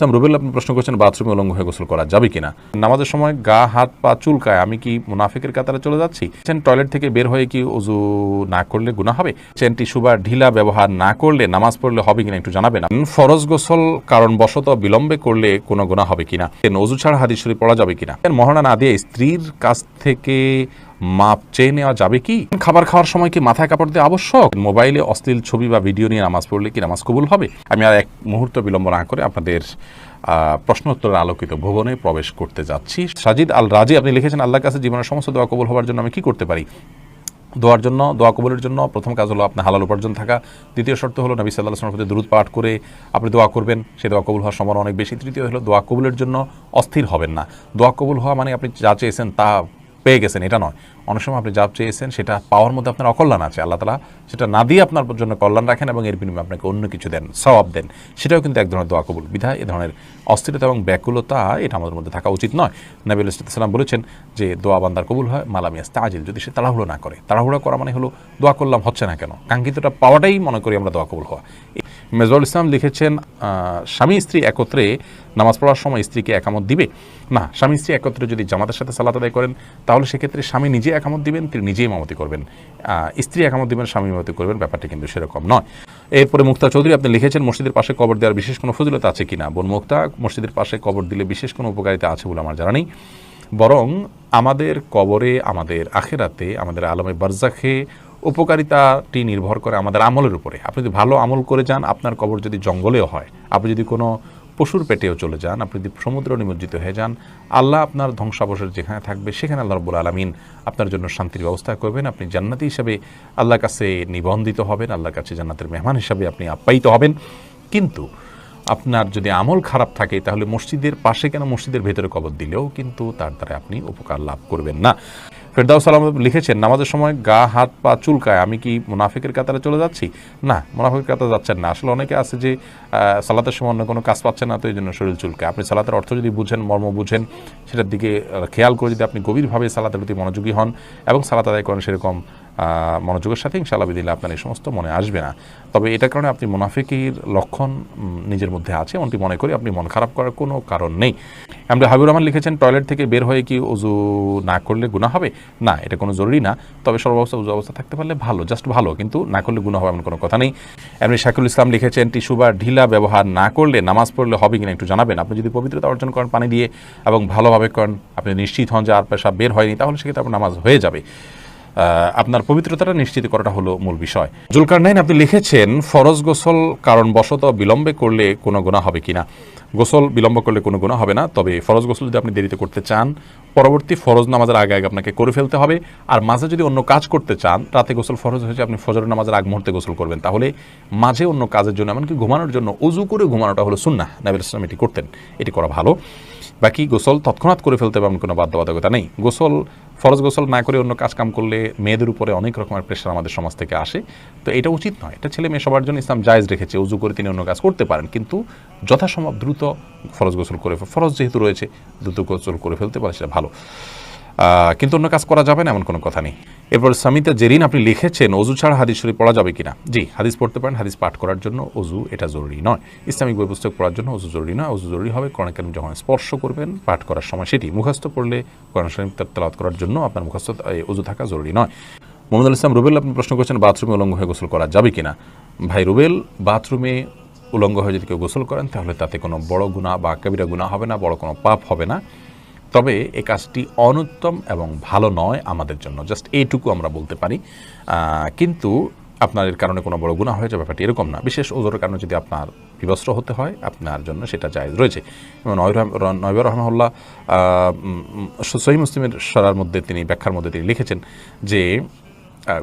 রুবেল, আপনি প্রশ্ন করছেন বাথরুমে উলঙ্গ হয়ে গোসল করা যাবে কিনা? নামাজের সময় গা, হাত, পা চুলকায় আমি কি মুনাফিকের কাতারে চলে যাচ্ছি? টয়লেট থেকে বের হয়ে কি উজু না করলে গুণা হবে? চেন টিস্যু ঢিলা ব্যবহার না করলে নামাজ পড়লে হবে কিনা একটু জানাবেন। ফরজ গোসল কারণ বশত বিলম্বে করলে কোনো গুণা হবে কিনা? চেন অজু ছাড়া হাদিস পড়া যাবে কিনা? মহানা না দিয়ে স্ত্রীর কাছ থেকে মাপ চেয়ে নেওয়া যাবে কি? খাবার খাওয়ার সময় কি মাথায় কাপড় দেওয়া আবশ্যক? মোবাইলে অশ্লীল ছবি বা ভিডিও নিয়ে নামাজ পড়লে কি নামাজ কবুল হবে? আমি আর এক মুহূর্ত বিলম্ব না করে আপনাদের প্রশ্নোত্তরের আলোকিত ভুবনে প্রবেশ করতে যাচ্ছি। সাজিদ আল রাজি আপনি লিখেছেন, আল্লাহর কাছে জীবনের সমস্ত দোয়া কবুল হওয়ার জন্য আমি কি করতে পারি? দোয়ার জন্য, দোয়া কবুলের জন্য প্রথম কাজ হলো আপনার হালাল উপার্জন থাকা। দ্বিতীয় শর্ত হলো নবী সাল্লাহ আসলামের প্রতি দূরত পাঠ করে আপনি দোয়া করবেন। সে দোয়া কবুল হওয়ার সম্ভাবনা অনেক বেশি। তৃতীয় হলো দোয়া কবুলের জন্য অস্থির হবেন না। দোয়া কবুল হওয়া মানে আপনি যা চেয়েছেন তা পেয়ে গেছেন, এটা নয়। অনেক সময় আপনি যা চেয়েছেন সেটা পাওয়ার মধ্যে আপনার অকল্যাণ আছে। আল্লাহ তালা সেটা না দিয়ে আপনার জন্য কল্যাণ রাখেন এবং এর বিনিময়ে আপনাকে অন্য কিছু দেন, সওয়াব দেন। সেটাও কিন্তু এক ধরনের দোয়া কবুল। বিধায় এ ধরনের অস্থিরতা এবং ব্যাকুলতা, এটা আমাদের মধ্যে থাকা উচিত নয়। নবী সাল্লাম বলেছেন যে, দোয়া বান্দার কবুল হয় মালামিয়াস তাজিল যদি সে তাড়াহুড়ো না করে, তাড়াহুড়ো করা মানে হলো, দোয়া করলাম, হচ্ছে না কেন? কাঙ্ক্ষিতটা পাওয়াটাই মনে করি আমরা দোয়া কবুল হওয়া। মেজরুল ইসলাম লিখেছেন স্বামী স্ত্রী একত্রে নামাজ পড়ার সময় স্ত্রীকে একামত দিবে। না, স্বামী স্ত্রী একত্রে যদি জামাতের সাথে সালাত আদায় করেন, তাহলে সেক্ষেত্রে স্বামী নিজে একামত দিবেন, তিনি নিজেই মামতি করবেন। স্ত্রী একামত দিবেন, স্বামী মামতি করবেন, ব্যাপারটা কিন্তু সেরকম নয়। এরপরে মুক্তা চৌধুরী, আপনি লিখেছেন, মসজিদের পাশে কবর দেওয়ার বিশেষ কোনো ফজিলত আছে কিনা? বোন মুক্তা, মসজিদের পাশে কবর দিলে বিশেষ কোনো উপকারিতা আছে বলে আমার জানা নেই। বরং আমাদের কবরে, আমাদের আখেরাতে, আমাদের আলমে বারজাখে উপকারিতাটি নির্ভর করে আমাদের আমলের উপরে। আপনি যদি ভালো আমল করে যান, আপনার কবর যদি জঙ্গলেও হয়, আপনি যদি কোনো পশুর পেটেও চলে যান, আপনি যদি সমুদ্র নিমজ্জিত হয়ে যান, আল্লাহ আপনার ধ্বংসাবশেষ যেখানে থাকবে, সেখানে আল্লাহ রব্বুল আলমিন আপনার জন্য শান্তির ব্যবস্থা করবেন। আপনি জান্নাতি হিসাবে আল্লাহর কাছে নিবন্ধিত হবেন, আল্লাহর কাছে জান্নাতের মেহমান হিসাবে আপনি আপ্যায়িত হবেন। কিন্তু আপনার যদি আমল খারাপ থাকে, তাহলে মসজিদের পাশে কেন মসজিদের ভেতরে কবর দিলেও কিন্তু তার দ্বারা আপনি উপকার লাভ করবেন না। ফেরদাউস আলম লিখেছেন, নামাজের সময় গা, হাত, পা চুলকায়, আমি কি মুনাফিকের কাতারে চলে যাচ্ছি? না, মুনাফিকের কাতারে যাচ্ছেন না। আসলে অনেকে আছে যে সালাতের সময় অন্য কোনো কাজ পাচ্ছে না, তো এই জন্য শরীর চুলকায়। আপনি সালাতের অর্থ যদি বুঝেন, মর্ম বুঝেন, সেটার দিকে খেয়াল করে যদি আপনি গভীরভাবে সালাতের প্রতি মনোযোগী হন এবং সালাত আদায় করেন, সেরকম মনোযোগের সাথে ইনশাআল্লাহ দিলে আপনার এই সমস্ত মনে আসবে না। তবে এটার কারণে আপনি মুনাফিকির লক্ষণ নিজের মধ্যে আছে, এমনটি মনে করি, আপনি মন খারাপ করার কোনো কারণ নেই। আমরা হাবিবুর রহমান লিখেছেন, টয়লেট থেকে বের হয়ে কি উজু না করলে গুণা হবে? না, এটা কোনো জরুরি না। তবে সর্বাবস্থা উজু অবস্থা থাকতে পারলে ভালো জাস্ট ভালো, কিন্তু না করলে গুণা হবে এমন কোনো কথা নেই। এমনি শাকুল ইসলাম লিখেছেন, টিস্যু বা ঢিলা ব্যবহার না করলে নামাজ পড়লে হবে কিনা একটু জানাবেন। আপনি যদি পবিত্রতা অর্জন করেন পানি দিয়ে এবং ভালোভাবে করেন, আপনি নিশ্চিত হন যে আর পেশা বের হয়নি, তাহলে সেক্ষেত্রে আপনার নামাজ হয়ে যাবে। আপনার পবিত্রতাটা নিশ্চিত করাটা হলো মূল বিষয়। জুলকার নাইন আপনি লিখেছেন, ফরজ গোসল কারণ বশত বিলম্বে করলে কোনো গুণা হবে কিনা। গোসল বিলম্ব করলে কোনো গুণা হবে না, তবে ফরজ গোসল যদি আপনি দেরিতে করতে চান, পরবর্তী ফরজ নামাজের আগে আগে আপনাকে করে ফেলতে হবে। আর মাঝে যদি অন্য কাজ করতে চান, রাতে গোসল ফরজ হয়েছে, আপনি ফজর নামাজের আগ মুহূর্তে গোসল করবেন। তাহলে মাঝে অন্য কাজের জন্য, এমনকি ঘুমানোর জন্য অজু করে ঘুমানোটা হলো সুন্না নাবিল ইসলাম এটি করতেন। এটি করা ভালো। বাকি গোসল তৎক্ষণাৎ করে ফেলতে হবে, এমন কোনো বাধ্যবাধকতা নেই। গোসল, ফরজ গোসল না করে অন্য কাজ কাম করলে মেয়েদের উপরে অনেক রকমের প্রেশার আমাদের সমাজ থেকে আসে। তো এটা উচিত নয়। এটা ছেলে মেয়ে সবার জন্য ইসলাম জায়েজ রেখেছে, উজু করে তিনি অন্য কাজ করতে পারেন। কিন্তু যথাসম্ভব দ্রুত ফরজ গোসল করে ফরজ যেহেতু রয়েছে, দ্রুত গোসল করে ফেলতে পারে, সেটা ভালো। কিন্তু অন্য কাজ করা যাবে না, এমন কোনো কথা নেই। এরপর সামিতা জেরিন, আপনি লিখেছেন, অজু ছাড়া হাদিস শরীফ পড়া যাবে কিনা? জি, হাদিস পড়তে পারেন, হাদিস পাঠ করার জন্য অজু এটা জরুরি নয়। ইসলামিক বই পুস্তক পড়ার জন্য অজু জরুরি নয়, অজু জরুরি হবে, কোরআন কারিম যখন স্পর্শ করবেন, পাঠ করার সময় সেটি। মুখস্থ পড়লে কোরআন শরীফ তেলাওয়াত করার জন্য আপনার মুখস্থ অজু থাকা জরুরি নয়। মোহাম্মদুল ইসলাম রুবেল, আপনি প্রশ্ন করছেন, বাথরুমে উলঙ্গ হয়ে গোসল করা যাবে কিনা? ভাই রুবেল, বাথরুমে উলঙ্গ হয়ে যদি কেউ গোসল করেন, তাহলে তাতে কোনো বড় গুণা বা কবিরা গুণা হবে না, বড় কোনো পাপ হবে না। তবে এ কাজটি অনুত্তম এবং ভালো নয় আমাদের জন্য। জাস্ট এইটুকু আমরা বলতে পারি। কিন্তু আপনার এর কারণে কোনো বড় গুণা হয়ে যাবে ব্যাপারটি এরকম না। বিশেষ ওজোরের কারণে যদি আপনার বিবস্ত্র হতে হয়, আপনার জন্য সেটা জায়েজ রয়েছে। এবং নয়বর রহমাল্লাহ সহি মুসলিমের সরার মধ্যে তিনি, ব্যাখ্যার মধ্যে তিনি লিখেছেন যে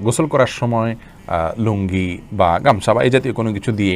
গোসল করার সময় লুঙ্গি বা গামছা বা এই জাতীয় কোনো কিছু দিয়ে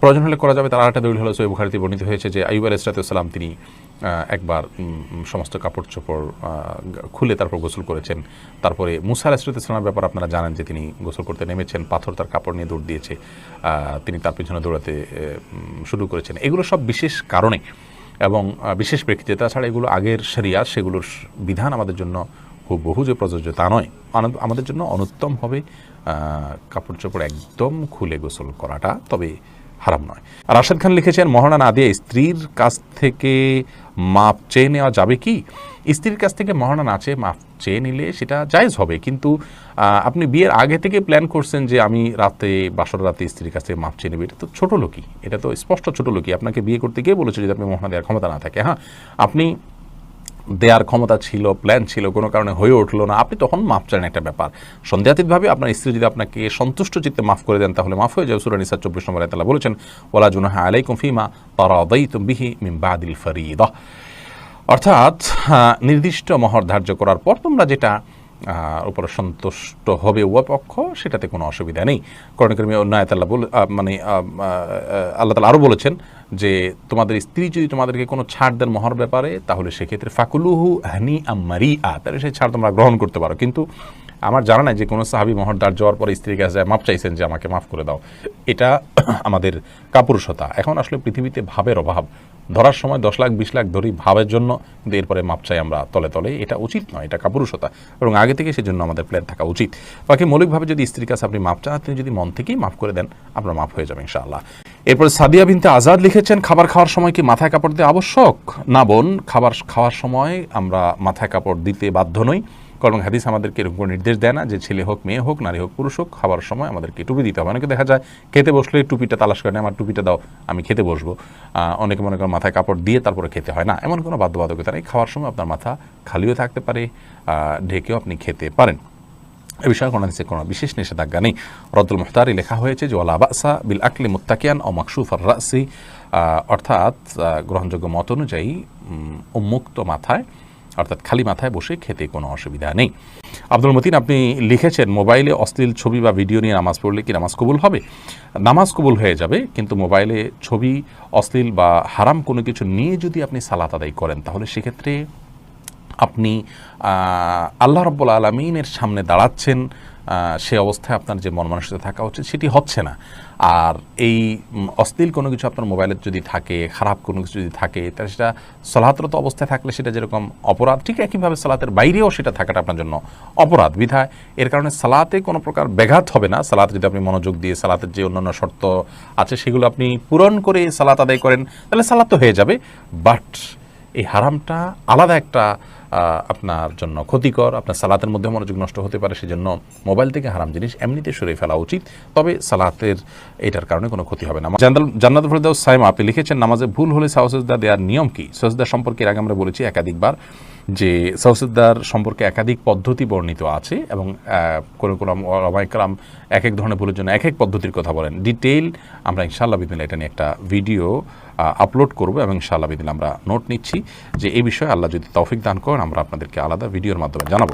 প্রয়োজন হলে করা যাবে। তার আরেকটা দলিল হলো সৈব বুখারিতে বর্ণিত হয়েছে যে আইব আলাইসালাম তিনি একবার সমস্ত কাপড় চোপড় খুলে তারপর গোসল করেছেন। তারপরে মুসা আলাইসালামের ব্যাপার আপনারা জানেন যে, তিনি গোসল করতে নেমেছেন, পাথর তার কাপড় নিয়ে দৌড় দিয়েছে তিনি তার পিছনে দৌড়াতে শুরু করেছেন। এগুলো সব বিশেষ কারণে এবং বিশেষ প্রেক্ষিতে। তাছাড়া এগুলো আগের সেরিয়া সেগুলোর বিধান আমাদের জন্য খুব বহু যে প্রযোজ্য, তা নয়। আমাদের জন্য অনুত্তম হবে কাপড় চোপড় একদম খুলে গোসল করাটা, তবে হারাম নয়। আর রাশেদ খান লিখেছেন মহানা না দিয়ে স্ত্রীর কাছ থেকে মাপ চেয়ে নেওয়া যাবে কি? স্ত্রীর কাছ থেকে মহানা না চেয়ে মাপ চেয়ে নিলে সেটা জায়েজ হবে, কিন্তু আপনি বিয়ের আগে থেকে প্ল্যান করছেন যে আমি রাতে, বাসর রাতে স্ত্রীর কাছ থেকে মাপ চেয়ে নেবে, এটা তো ছোটো লোকই, এটা তো স্পষ্ট ছোটো লোকই। আপনাকে বিয়ে করতে গিয়ে বলেছে যদি আপনি মহানা দেওয়ার ক্ষমতা না থাকে। হ্যাঁ আপনি দেওয়ার ক্ষমতা ছিল প্ল্যান ছিল, কোনো কারণে হয়ে উঠল না। আপনি তখন মাফ চান একটা ব্যাপার। সন্দেহাতীতভাবে আপনার স্ত্রী যদি আপনাকে সন্তুষ্ট চিত্তে মাফ করে দেন, তাহলে মাফ হয়ে যাবে। সুরান ইসা চব্বিশ নম্বর তালা বলেছেন ওলা জুনাহা আলাইকুম ফিমা তারা তুম বিহি মিম বাদিল ফরিদ। অর্থাৎ নির্দিষ্ট মহর ধার্য করার পর তোমরা যেটা উপরে সন্তুষ্ট হবে উভয় পক্ষ, সেটাতে কোনো অসুবিধা নেই। করণকর্মী অন্য আয়তাল্লাহ মানে আল্লাহ তালা আরও বলেছেন যে তোমাদের স্ত্রী যদি তোমাদেরকে কোনো ছাড় দেন মহর ব্যাপারে, তাহলে সেক্ষেত্রে ফাকুলুহু হানি আমারি আ তাহলে সেই ছাড় তোমরা গ্রহণ করতে পারো। কিন্তু আমার জানা নাই যে কোনো সাহাবি মহর দাঁড় যাওয়ার পরে স্ত্রীর কাছে মাপ চাইছেন যে আমাকে মাফ করে দাও। এটা আমাদের কাপুরুষতা। এখন আসলে পৃথিবীতে ভাবের অভাব। ধরার সময় দশ লাখ, বিশ লাখ ধরি ভাবের জন্য, কিন্তু এরপরে মাপ চাই আমরা তলে তলে। এটা উচিত নয়, এটা কাপুরুষতা। এবং আগে থেকে সেজন্য আমাদের প্ল্যান থাকা উচিত। বাকি মৌলিকভাবে যদি স্ত্রীর কাছে আপনি মাপ চান তিনি যদি মন থেকেই মাফ করে দেন, আপনার মাফ হয়ে যাবে ইনশাআল্লাহ। এরপর সাদিয়া বিনতে আজাদ লিখেছেন, খাবার খাওয়ার সময় কি মাথায় কাপড় দেওয়া আবশ্যক? না বোন, খাবার খাওয়ার সময় আমরা মাথায় কাপড় দিতে বাধ্য নই। কারণ হাদিস আমাদেরকে এরকম কোনো নির্দেশ দেয় না যে ছেলে হোক, মেয়ে হোক, নারী হোক, পুরুষ হোক, খাবার সময় আমাদেরকে টুপি দিতে হবে। অনেকে দেখা যায়, খেতে বসলে টুপিটা তালাশ করে, আমার টুপিটা দাও, আমি খেতে বসবো। অনেকে মনে করেন মাথায় কাপড় দিয়ে তারপরে খেতে হয়। না, এমন কোনো বাধ্যবাধকতা নেই। খাওয়ার সময় আপনার মাথা খালিও থাকতে পারে ঢেকেও আপনি খেতে পারেন। এ বিষয়ে কোনো হাদিসে কোনো বিশেষ নিষেধাজ্ঞা নেই। রদ্দুল মুখতারি লেখা হয়েছে যে ওলা বাসা বিল আকলি মুত্তাকিয়ান ও মাকসুফ আর রাসি অর্থাৎ গ্রহণযোগ্য মত অনুযায়ী উন্মুক্ত মাথায়, অর্থাৎ খালি মাথায় বসে খেতে কোনো অসুবিধা নেই। আব্দুল মতিন, আপনি লিখেছেন, মোবাইলে অশ্লীল ছবি বা ভিডিও নিয়ে নামাজ পড়লে কি নামাজ কবুল হবে? নামাজ কবুল হয়ে যাবে, কিন্তু মোবাইলে ছবি, অশ্লীল বা হারাম কোনো কিছু নিয়ে যদি আপনি সালাত আদায় করেন, তাহলে সেক্ষেত্রে আপনি আল্লাহ রব্বুল আলমিনের সামনে দাঁড়াচ্ছেন সে অবস্থায় আপনার যে মন মানসিকতা থাকা উচিত সেটি হচ্ছে না। আর এই অশ্লীল কোনো কিছু আপনার মোবাইলে যদি থাকে, খারাপ কোনো কিছু যদি থাকে তাহলে সেটা সলাহতরত অবস্থায় থাকলে সেটা যেরকম অপরাধ, ঠিক একইভাবে সালাতের বাইরেও সেটা থাকাটা আপনার জন্য অপরাধ, বিধায়। এর কারণে সালাতে কোনো প্রকার ব্যাঘাত হবে না। সালাত যদি আপনি মনোযোগ দিয়ে সালাতের যে অন্যান্য শর্ত আছে সেগুলো আপনি পূরণ করে সালাত আদায় করেন, তাহলে সালাত তো হয়ে যাবে। বাট এই হারামটা আলাদা একটা আপনার জন্য ক্ষতিকর, আপনার সালাতের মধ্যে মনোযোগ নষ্ট হতে পারে, সেজন্য মোবাইল থেকে হারাম জিনিস এমনিতে সরে ফেলা উচিত। তবে সালাতের এটার কারণে কোনো ক্ষতি হবে না। জান্নাত- ফরিদাউস সাইমা, আপনি লিখেছেন, নামাজে ভুল হলে সাহসেজদা দেওয়ার নিয়ম কি? সজদা সম্পর্কে আগে আমরা বলেছি একাধিকবার যে সাহসিদ্দার সম্পর্কে একাধিক পদ্ধতি বর্ণিত আছে এবং কোনো কোনো রমাইকরাম এক এক ধরনের ভুলের জন্য এক এক পদ্ধতির কথা বলেন। ডিটেইল আমরা ইনশাল্লাহ বিদিন এটা নিয়ে একটা ভিডিও আপলোড করব এবং ইনশাআল্লাহ বিদিন আমরা নোট নিচ্ছি যে এই বিষয়ে আল্লাহ যদি তৌফিক দান করেন, আমরা আপনাদেরকে আলাদা ভিডিওর মাধ্যমে জানাব।